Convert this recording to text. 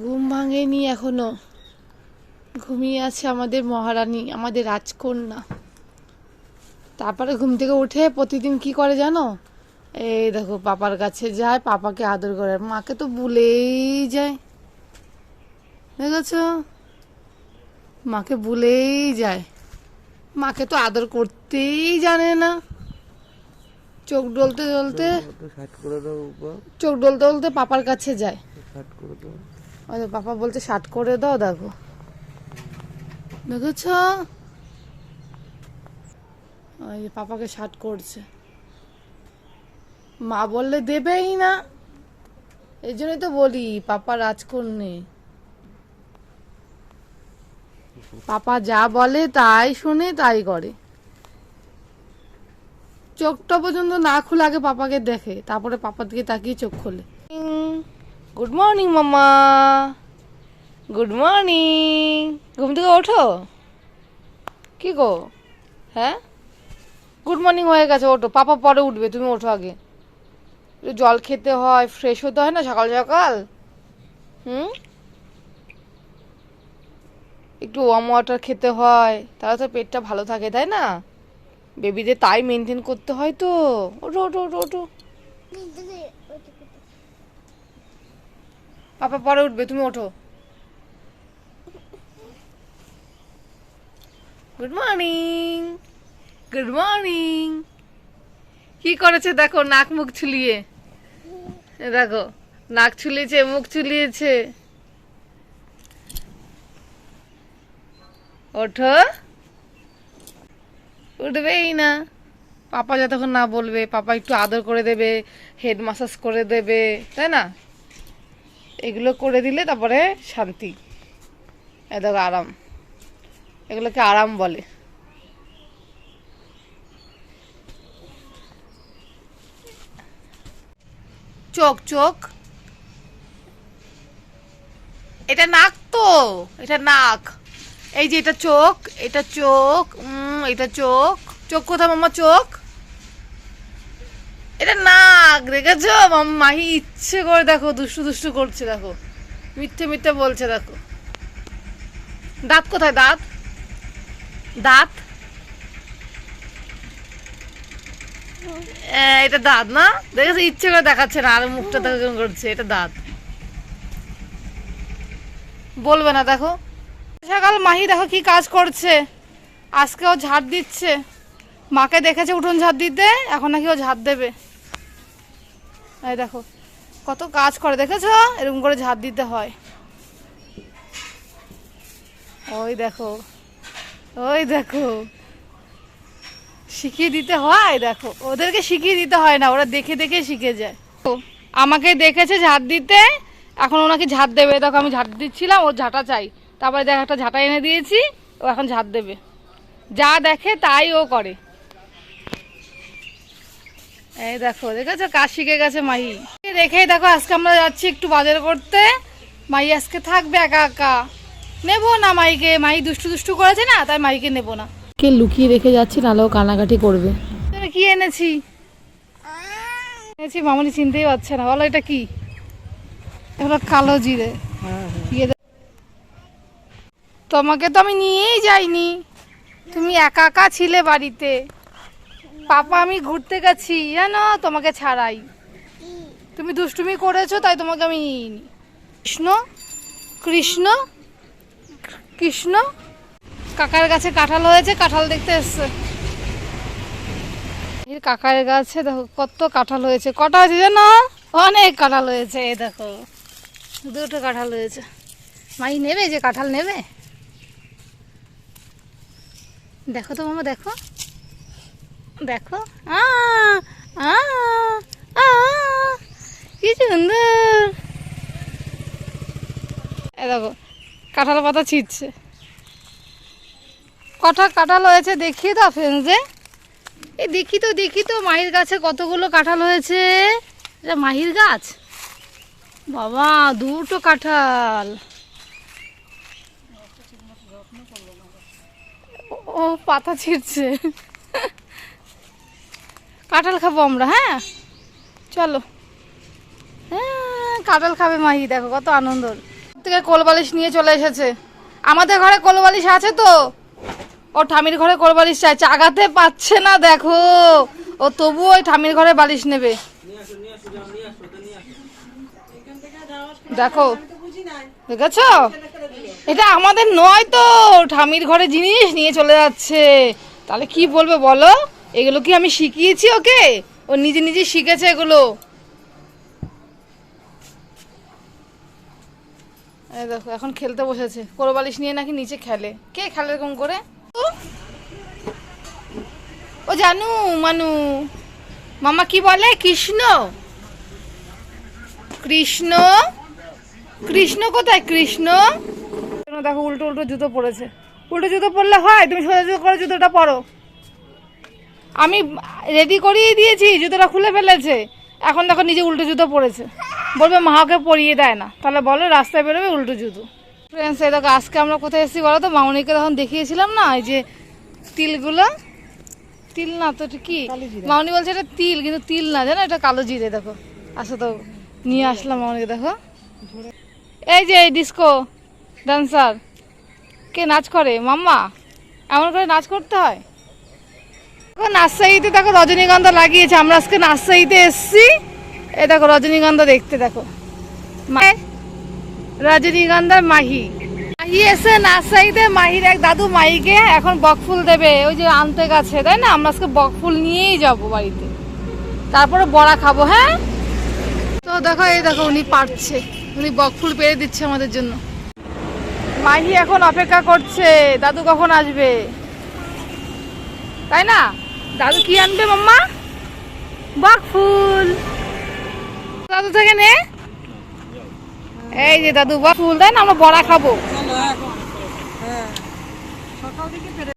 ঘুম ভাঙেনি এখনও। ঘুমিয়ে আছে আমাদের মহারানী আমাদের রাজকন্যা। তারপরে ঘুম থেকে উঠে প্রতিদিন কি করে জানো? এই দেখো পাপার কাছে যায় পাপাকে আদর করে। মাকে তো ভুলেই যায়। দেখেছ? মাকে ভুলেই যায়। মাকে তো আদর করতেই জানে না। চোখ ডলতে ডলতে চোখ ডলতে ডলতে পাপার কাছে যায়। ওই পাপা বলছে শার্ট করে দাও, দেখো। দেখেছ? ওই পাপাকে শার্ট করছে। মা বললে দেবেই না। এই জন্যই তো বলি, পাপা রাজকন্যে। পাপা যা বলে তাই শুনে, তাই করে। চোখটা পর্যন্ত না খুলে আগে পাপাকে দেখে, তারপরে পাপার দিকে তাকিয়ে চোখ খোলে। গুড মর্নিং মামা গুড মর্নিং ঘুম থেকে ওঠো। কি গো? হ্যাঁ? গুড মর্নিং হয়ে গেছে, ওঠো। পাপা পরে উঠবে, তুমি ওঠো আগে। জল খেতে হয় ফ্রেশ হতে হয় না সকাল সকাল? হুম? একটু ওয়ার্ম ওয়াটার খেতে হয়, তাহলে তো পেটটা ভালো থাকে, তাই না? বেবিদের তাই মেনটেন করতে হয় তো। ওঠো ওঠো ওঠো ওঠো। পাপা পরে উঠবে, তুমি ওঠো। গুড মর্নিং গুড মর্নিং কি করেছে দেখো, নাক মুখ ছুলিয়ে। দেখো, নাক ছুলিয়েছে, মুখ ছুলিয়েছে। ওঠো। উঠবেই না। পাপা যতক্ষণ না বলবে, পাপা একটু আদর করে দেবে হেড মাসাজ করে দেবে, তাই না? এগুলো করে দিলে তারপরে শান্তি। এ দেখো আরাম। এগুলোকে আরাম বলে। চোখ চোখ। এটা নাক তো, এটা নাক। এই যে এটা চোখ এটা চোখ এটা চোখ। চোখ কোথায় মামা চোখ? এটা নাক দেখেছ মাহি ইচ্ছে করে দেখো, দুষ্টু দুষ্টু করছে, দেখো। মিথ্যে মিথ্যে বলছে, দেখো। দাঁত কোথায়, দাঁত? দাঁত? এটা দাঁত না? দেখেছ? ইচ্ছে করে দেখাচ্ছে না, আর মুখটা দেখো করছে, এটা দাঁত। বলবে না, দেখো। সকাল মাহি দেখো কি কাজ করছে। আজকে ও ঝাড় দিচ্ছে। মাকে দেখেছে উঠোন ঝাড় দিতে, এখন নাকি ও ঝাড় দেবে। এই দেখো, কত কাজ করে, দেখেছ? এরকম করে ঝাড় দিতে হয়। ওই দেখো ওই দেখো। শিখিয়ে দিতে হয়, দেখো। ওদেরকে শিখিয়ে দিতে হয় না, ওরা দেখে দেখে শিখে যায়। আমাকে দেখেছে ঝাড় দিতে, এখন ওনাকে ঝাড় দেবে। দেখো, আমি ঝাড় দিচ্ছিলাম, ও ঝাঁটা চাই। তারপরে দেখ, একটা ঝাঁটা এনে দিয়েছি, ও এখন ঝাড় দেবে। যা দেখে তাই ও করে। এই দেখো দেখেছ? কাজ শিখে গেছে মাহি। রেখেই দেখো আজকে আমরা যাচ্ছি একটু বাজার করতে। মাই আজকে থাকবে একা একা। নেব না মাইকে মাই দুষ্টু দুষ্টু করেছে না তাই মাইকে নেব না। কে লুকিয়ে রেখে যাচ্ছি নাহলে কানাকাটি করবে। কি এনেছি? এনেছি মামনি চিনতেই পারছে না। বলো এটা কি? এগুলো কালো জিরে। দিয়ে দে- তোমাকে তো আমি নিয়েই যাইনি। তুমি একা একা ছিলে বাড়িতে। পাপা, আমি ঘুরতে গেছি। জানো তোমাকে ছাড়াই। তুমি দুষ্টুমি করেছ, তাই তোমাকে আমি কৃষ্ণ? কৃষ্ণ? কৃষ্ণ? কাকার গাছে কাঁঠাল হয়েছে, কাঁঠাল দেখতে এসছে। এই কাকার গাছে দেখো, কত কাঁঠাল হয়েছে। কটা হয়েছে জানো? অনেক কাঁঠাল হয়েছে, এই দেখো। দুটো কাঁঠাল হয়েছে। মাই নেবে যে কাঁঠাল নেবে? দেখো তো মামা, দেখো। দেখো। কি সুন্দর। দেখো, কাঁঠাল পাতা ছিটছে কটা কাঁঠাল হয়েছে দেখি তো ফ্রেন্ডসে এই দেখি তো দেখি তো, মাহির গাছে কতগুলো কাঁঠাল হয়েছে। এটা মাহির গাছ? বাবা, দুটো কাঁঠাল। ও, পাতা ছিঁড়ছে। কাঁঠাল খাব আমরা হ্যাঁ? চলো। হ্যাঁ কাঁঠাল খাবে মাহি, দেখো কত আনন্দ। থেকে কোলবালিশ নিয়ে চলে এসেছে। আমাদের ঘরে কোলবালিশ আছে তো? ও ঠামির ঘরে কোলবালিশ চাই। চাগাতে পাচ্ছে না, দেখো। ও তবু ওই ঠামির ঘরে বালিশ নেবে। দেখো। দেখেছ? এটা আমাদের নয় তো। ঠামির ঘরে জিনিস নিয়ে চলে যাচ্ছে। তাহলে কি বলবে বলো? এগুলো কি আমি শিখিয়েছি ওকে? ও নিজে নিজে শিখেছে এগুলো। দেখো, এখন খেলতে বসেছে। কোরবালিশ নিয়ে নাকি নিচে খেলে। কে খেলে এরকম করে? ও? জানু, মানু। মামা কি বলে? কৃষ্ণ? কৃষ্ণ? কৃষ্ণ কোথায়? কৃষ্ণ? দেখো, উল্টো উল্টো জুতো পরেছে উল্টো জুতো পরলে হয়? তুমি সোজা জুতো করে জুতোটা পরো। আমি রেডি করিয়ে দিয়েছি জুতোটা খুলে ফেলেছে। এখন দেখো নিজে উল্টো জুতো পরেছে। বলবে মাকে পরিয়ে দেয় না। তাহলে বলো রাস্তায় বেরোবে উল্টো জুতো। ফ্রেন্ডস এই দেখো আজকে আমরা কোথায় এসেছি বলো তো? মামনিকে তখন দেখিয়েছিলাম না এই যে তিলগুলো? তিল না তো কি? মামনি বলছে এটা তিল কিন্তু তিল না জানো? এটা কালো জিরে দেখো। আসো তো নিয়ে আসলাম মামনিকে দেখো। এই যে ডিস্কো ডান্সার কে নাচ করে? মাম্মা? এমন করে নাচ করতে হয়? নার্সারিতে দেখো রজনীগন্ধা লাগিয়েছে। আমরা আজকে নার্সারিতে এসছি। এ দেখো রজনীগন্ধা দেখতে দেখো। রজনীগন্ধার মাহি। মাহি এসে নার্সারিতে, মাহির এক দাদু মাহিকে এখন বকফুল দেবে। ওই যে আনতে গেছে, তাই না? আমরা আজকে বকফুল নিয়েই যাব বাড়িতে। তারপরে বড়া খাব হ্যাঁ? তো দেখো, এই দেখো উনি পারছে। উনি বকফুল পেরে দিচ্ছে আমাদের জন্য। মাহি এখন অপেক্ষা করছে। দাদু কখন আসবে? তাই না? দাদু কি আনবে মাম্মা? বকফুল দাদু থেকে নে। এই যে দাদু বকফুল তাই না? আমরা বড়া খাব।